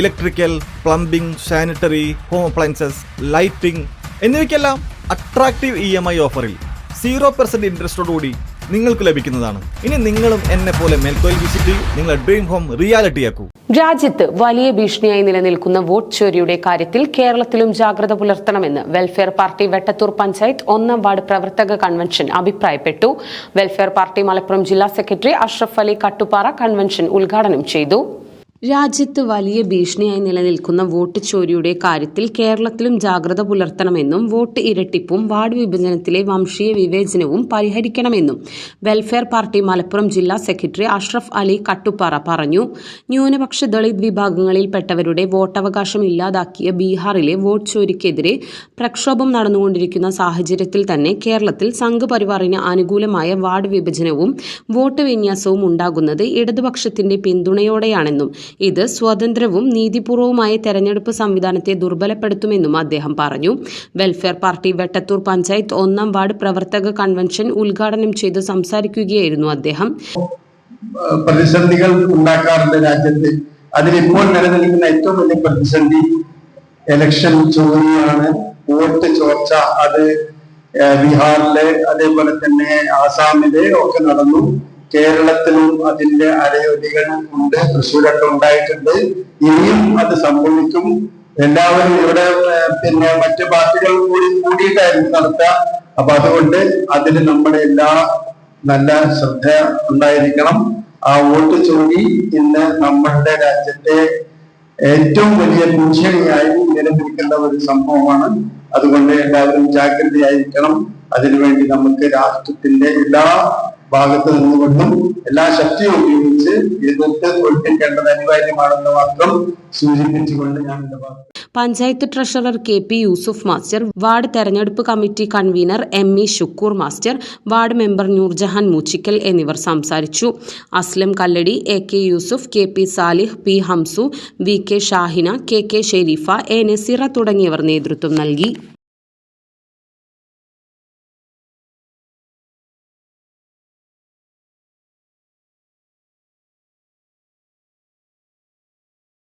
Electrical plumbing sanitary home appliances lighting എന്നിവയ്ക്കെല്ലാം attractive E M I ഓഫറിൽ zero percent ഇൻട്രസ്റ്റോടുകൂടി നിങ്ങൾക്ക് ലഭിക്കുന്നതാണ്. ഇനി നിങ്ങളും എന്നെ പോലെ മേൽക്കോയിൽ വിസിറ്റ് നിങ്ങളുടെ ഡ്രീം ഹോം റിയാലിറ്റിയാക്കൂ രാജ്യത്ത് വലിയ ഭീഷണിയായി നിലനിൽക്കുന്ന വോട്ട് ചോരിയുടെ കാര്യത്തിൽ കേരളത്തിലും ജാഗ്രത പുലർത്തണമെന്ന് വെൽഫെയർ പാർട്ടി വെട്ടത്തൂർ പഞ്ചായത്ത് ഒന്നാം വാർഡ് പ്രവർത്തക കൺവെൻഷൻ അഭിപ്രായപ്പെട്ടു. വെൽഫെയർ പാർട്ടി മലപ്പുറം ജില്ലാ സെക്രട്ടറി അഷ്റഫ് അലി കട്ടുപാറ കൺവെൻഷൻ ഉദ്ഘാടനം ചെയ്തു. രാജ്യത്ത് വലിയ ഭീഷണിയായി നിലനിൽക്കുന്ന വോട്ട് ചോരിയുടെ കാര്യത്തിൽ കേരളത്തിലും ജാഗ്രത പുലർത്തണമെന്നും വോട്ട് ഇരട്ടിപ്പും വാർഡ് വിഭജനത്തിലെ വംശീയ വിവേചനവും പരിഹരിക്കണമെന്നും വെൽഫെയർ പാർട്ടി മലപ്പുറം ജില്ലാ സെക്രട്ടറി അഷ്റഫ് അലി കട്ടുപ്പാറ പറഞ്ഞു. ന്യൂനപക്ഷ ദളിത് വിഭാഗങ്ങളിൽപ്പെട്ടവരുടെ വോട്ടവകാശം ഇല്ലാതാക്കിയ ബീഹാറിലെ വോട്ട് ചോരിക്കെതിരെ പ്രക്ഷോഭം നടന്നുകൊണ്ടിരിക്കുന്ന സാഹചര്യത്തിൽ തന്നെ കേരളത്തിൽ സംഘപരിവാറിന് അനുകൂലമായ വാർഡ് വിഭജനവും വോട്ട് വിന്യാസവും ഉണ്ടാകുന്നത് ഇടതുപക്ഷത്തിന്റെ പിന്തുണയോടെയാണെന്നും ഇത് സ്വതന്ത്രവും നീതിപൂർവവുമായ തെരഞ്ഞെടുപ്പ് സംവിധാനത്തെ ദുർബലപ്പെടുത്തുമെന്നും അദ്ദേഹം പറഞ്ഞു. വെൽഫെയർ പാർട്ടി വെട്ടത്തൂർ പഞ്ചായത്ത് ഒന്നാം വാർഡ് പ്രവർത്തക കൺവെൻഷൻ ഉദ്ഘാടനം ചെയ്ത് സംസാരിക്കുകയായിരുന്നു അദ്ദേഹം. പ്രതിസന്ധികൾ ഉണ്ടാക്കാറുണ്ട് രാജ്യത്ത്. അതിലിപ്പോൾ നിലനിൽക്കുന്ന ഏറ്റവും വലിയ പ്രതിസന്ധി എലക്ഷൻ ചോദ്യമാണ് വോട്ട് ചോർച്ച. അത് ബീഹാറിലെ അതേപോലെ തന്നെ ആസാമിൽ ഒക്കെ നടന്നു. കേരളത്തിലും അതിന്റെ അരയൊലികൾ ഉണ്ട് തൃശ്ശൂരൊക്കെ ഉണ്ടായിട്ടുണ്ട്. ഇനിയും അത് സംഭവിക്കും. എല്ലാവരും ഇവിടെ പിന്നെ മറ്റു പാർട്ടികൾ കൂടി കൂടിയിട്ടായിരുന്നു നടത്തുക. അപ്പൊ അതുകൊണ്ട് അതിന് നമ്മുടെ എല്ലാ നല്ല ശ്രദ്ധ ഉണ്ടായിരിക്കണം. ആ വോട്ട് ചോരി ഇന്ന് നമ്മളുടെ രാജ്യത്തെ ഏറ്റവും വലിയ ഭീഷണിയായി നിലനിൽക്കുന്ന ഒരു സംഭവമാണ്. അതുകൊണ്ട് എല്ലാവരും ജാഗ്രതയായിരിക്കണം. അതിനുവേണ്ടി നമുക്ക് രാഷ്ട്രത്തിന്റെ എല്ലാ ഭാഗത്ത് നിന്നുകൊണ്ടും എല്ലാ ശക്തിയും ഉപയോഗിച്ച് എതിർത്ത് തോൽപ്പിക്കേണ്ടത് അനിവാര്യമാണെന്ന് മാത്രം സൂചിപ്പിച്ചുകൊണ്ട് ഞാൻ panchayat treasurer K P Yusuf master ward തെരഞ്ഞെടുപ്പ് committee convener M E Shukoor master ward member Noorjahan Moochikkal എന്നിവർ സംസാരിച്ചു. Aslam Kalladi A K Yusuf K P Salih P Hamsu V K Shahina K K Sherifa A Naseera തുടങ്ങിയവർ നേതൃത്വം നൽകി.